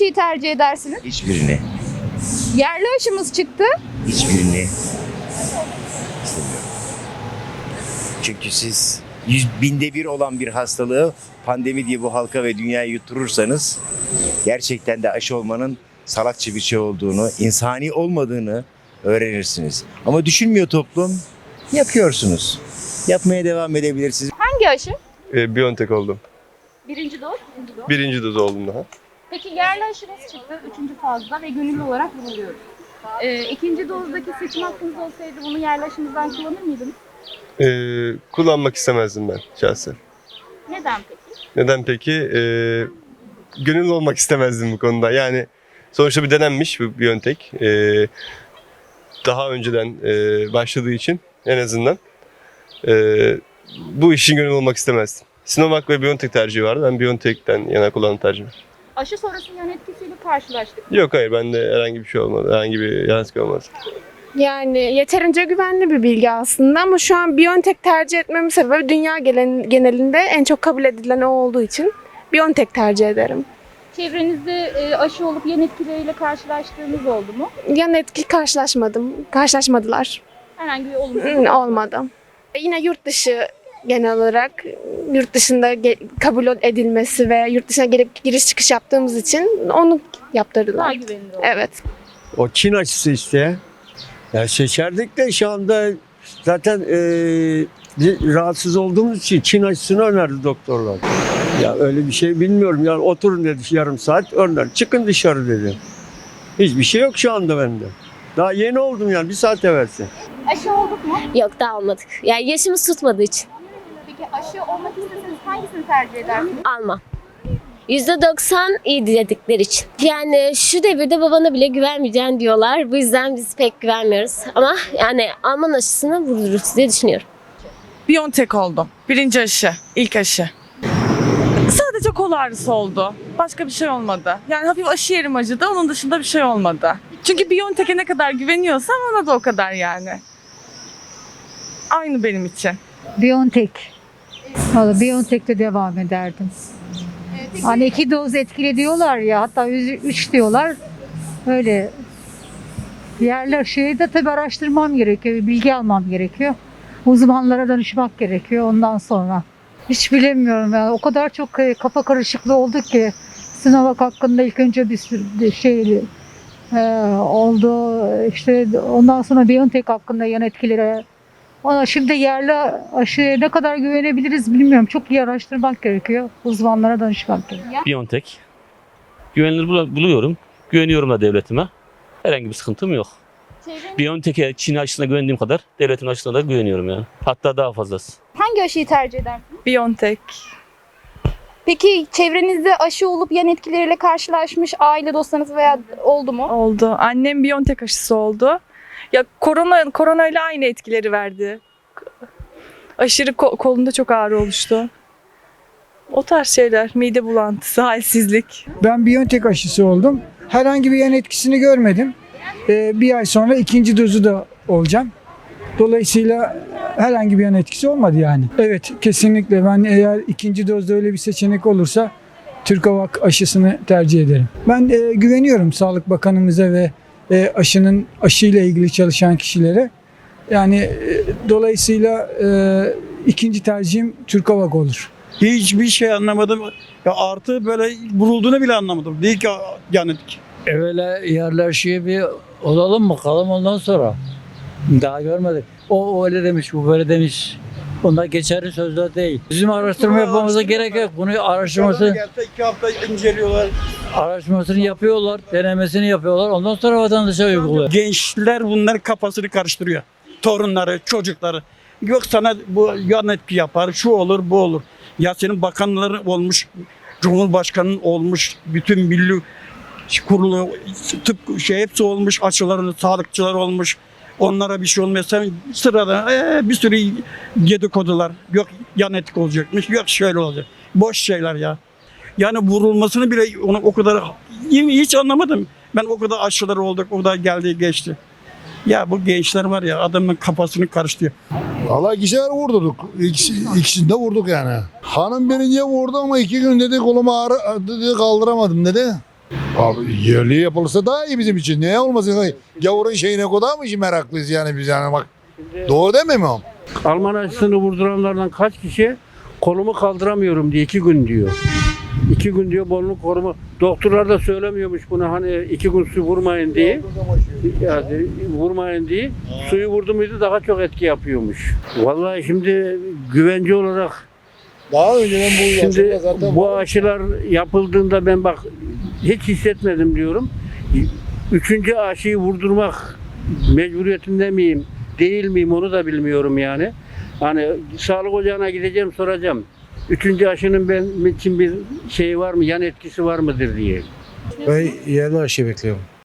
aşıyı tercih edersiniz? Hiçbirini. Yerli aşımız çıktı. Hiçbirini istemiyorum. Çünkü siz yüz binde bir olan bir hastalığı pandemi diye bu halka ve dünyaya yutturursanız gerçekten de aşı olmanın salakça bir şey olduğunu, insani olmadığını öğrenirsiniz. Ama düşünmüyor toplum. Yapıyorsunuz. Yapmaya devam edebilirsiniz. Hangi aşı? E, Biontech oldum. Birinci doz, ikinci doz. Birinci doz oldum daha. Peki yerli aşımız çıktı üçüncü fazla ve gönüllü olarak bulunuyoruz. Ee, ikinci dozdaki seçim hakkınız olsaydı bunu yerli aşımızdan kullanır mıydınız? E, kullanmak istemezdim ben şahsen. Neden peki? Neden peki? E, gönüllü olmak istemezdim bu konuda. Yani sonuçta bir denenmiş bu Biontech. E, daha önceden e, başladığı için en azından e, bu işin gönüllü olmak istemezdim. Sinovac ve Biontech tercihi vardı. Ben Biontech'ten yana kullanım tercihim. Aşı sonrası yan etkisiyle karşılaştık. Yok hayır bende herhangi bir şey olmadı. Herhangi bir yan etki olmadı. Yani yeterince güvenli bir bilgi aslında ama şu an Biontech tercih etmemin sebebi dünya gelen, genelinde en çok kabul edilen o olduğu için Biontech tercih ederim. Çevrenizde e, aşı olup yan etkileriyle karşılaştığınız oldu mu? Yan etki karşılaşmadım, karşılaşmadılar. Herhangi bir olumsuz olmadı. Yine yurt dışı genel olarak yurt dışında ge- kabul edilmesi ve yurt dışına gelip giriş çıkış yaptığımız için onu daha yaptırdılar. güvenilir oldu. Evet. O Çin açısı işte. Ya seçerdik de şu anda zaten eee, rahatsız olduğumuz için Çin açısını önerdi doktorlar. Ya öyle bir şey bilmiyorum. Yani oturun dedi yarım saat öner. Çıkın dışarı dedi. Hiçbir şey yok şu anda bende. Daha yeni oldum yani bir saat evvelsi. Aşı olduk mu? Yok daha almadık. Yani yaşımız tutmadığı için Peki aşı olmak isteseniz hangisini tercih edersiniz? almam. %90 iyi dedikleri için. Yani şu devirde babana bile güvenmeyeceksin diyorlar. Bu yüzden biz pek güvenmiyoruz. Ama yani Alman aşısını vururuz diye düşünüyorum. Biontech oldum. Birinci aşı, ilk aşı. Sadece kol ağrısı oldu. Başka bir şey olmadı. Yani hafif aşı yerim acıdı. Onun dışında bir şey olmadı. Çünkü Biontech'e ne kadar güveniyorsam ona da o kadar yani. Aynı benim için. Biontech. Valla Biontech'te devam ederdim. Hani iki doz etkili diyorlar ya hatta üç, üç diyorlar. Öyle yerli aşıyı da tabii araştırmam gerekiyor. Bilgi almam gerekiyor. Uzmanlara danışmak gerekiyor ondan sonra. Hiç bilemiyorum yani o kadar çok e, kafa karışıklığı oldu ki Sinovac hakkında ilk önce bir şey e, oldu. İşte ondan sonra Biontech hakkında yan etkileri Valla şimdi yerli aşıya ne kadar güvenebiliriz bilmiyorum. Çok iyi araştırmak gerekiyor. Uzmanlara danışmak gerekiyor. Biontech. Güvenilir bul- buluyorum. Güveniyorum da devletime. Herhangi bir sıkıntım yok. Biontech'e Çin aşısına güvendiğim kadar devletin aşısına da güveniyorum yani. Hatta daha fazlası. hangi aşıyı tercih edersiniz? Biontech. Peki çevrenizde aşı olup yan etkileriyle karşılaşmış aile dostlarınız veya oldu mu? Oldu. Annem Biontech aşısı oldu. Ya korona korona ile aynı etkileri verdi. Aşırı ko- kolunda çok ağrı oluştu. O tarz şeyler, mide bulantısı, halsizlik. Ben Biontech aşısı oldum. Herhangi bir yan etkisini görmedim. Ee, bir ay sonra ikinci dozu da olacağım. Dolayısıyla herhangi bir yan etkisi olmadı yani. Evet kesinlikle ben eğer ikinci dozda öyle bir seçenek olursa Türkovak aşısını tercih ederim. Ben e, güveniyorum Sağlık Bakanımıza ve e, aşının aşıyla ilgili çalışan kişilere. Yani e, dolayısıyla e, ikinci tercihim Türkovak olur. Hiçbir şey anlamadım. Ya artı böyle vurulduğunu bile anlamadım. Değil ki yani Evvela yerli aşıya bir olalım bakalım ondan sonra. Daha görmedik. O öyle demiş, bu böyle demiş. Bunlar geçerli sözler değil. Bizim araştırma yapmamıza gerek yok. Bunu araştırması, gelse iki hafta inceliyorlar. araştırmasını yapıyorlar, denemesini yapıyorlar. Ondan sonra vatandaşa uyguluyor. Gençler bunların kafasını karıştırıyor. Torunları, çocukları. Yok sana bu yan etki yapar, şu olur, bu olur. Ya senin bakanların olmuş, Cumhurbaşkanın olmuş, bütün milli kurulu, tıp şey hepsi olmuş, aşıların, sağlıkçılar olmuş. Onlara bir şey olmuyor. Sen sırada ee, bir sürü dedikodular. Yok yan etki olacakmış, yok şöyle olacak. Boş şeyler ya. Yani vurulmasını bile onu o kadar hiç anlamadım. Ben o kadar aşılar olduk, o kadar geldi geçti. Ya bu gençler var ya adamın kafasını karıştırıyor. Valla ikişer vurduk. İkisi, ikisini de vurduk yani. Hanım birinciye vurdu ama iki gün dedi kolum ağrı dedi kaldıramadım dedi. Abi yerli yapılırsa daha iyi bizim için. Niye olmasın? Gavurun şeyine kadar mı meraklıyız yani biz yani bak. Doğru değil mi o? Alman aşısını vurduranlardan kaç kişi kolumu kaldıramıyorum diye iki gün diyor. İki gün diyor bolunu koruma. Doktorlar da söylemiyormuş bunu hani iki gün su vurmayın diye. Yani vurmayın diye. Suyu vurdu muydu daha çok etki yapıyormuş. Vallahi şimdi güvence olarak Daha önceden bu Şimdi zaten bu var. aşılar yapıldığında ben bak hiç hissetmedim diyorum. Üçüncü aşıyı vurdurmak mecburiyetinde miyim, değil miyim onu da bilmiyorum yani. Hani sağlık ocağına gideceğim soracağım. Üçüncü aşının benim için bir şey var mı, yan etkisi var mıdır diye. Ben yerli aşı bekliyorum.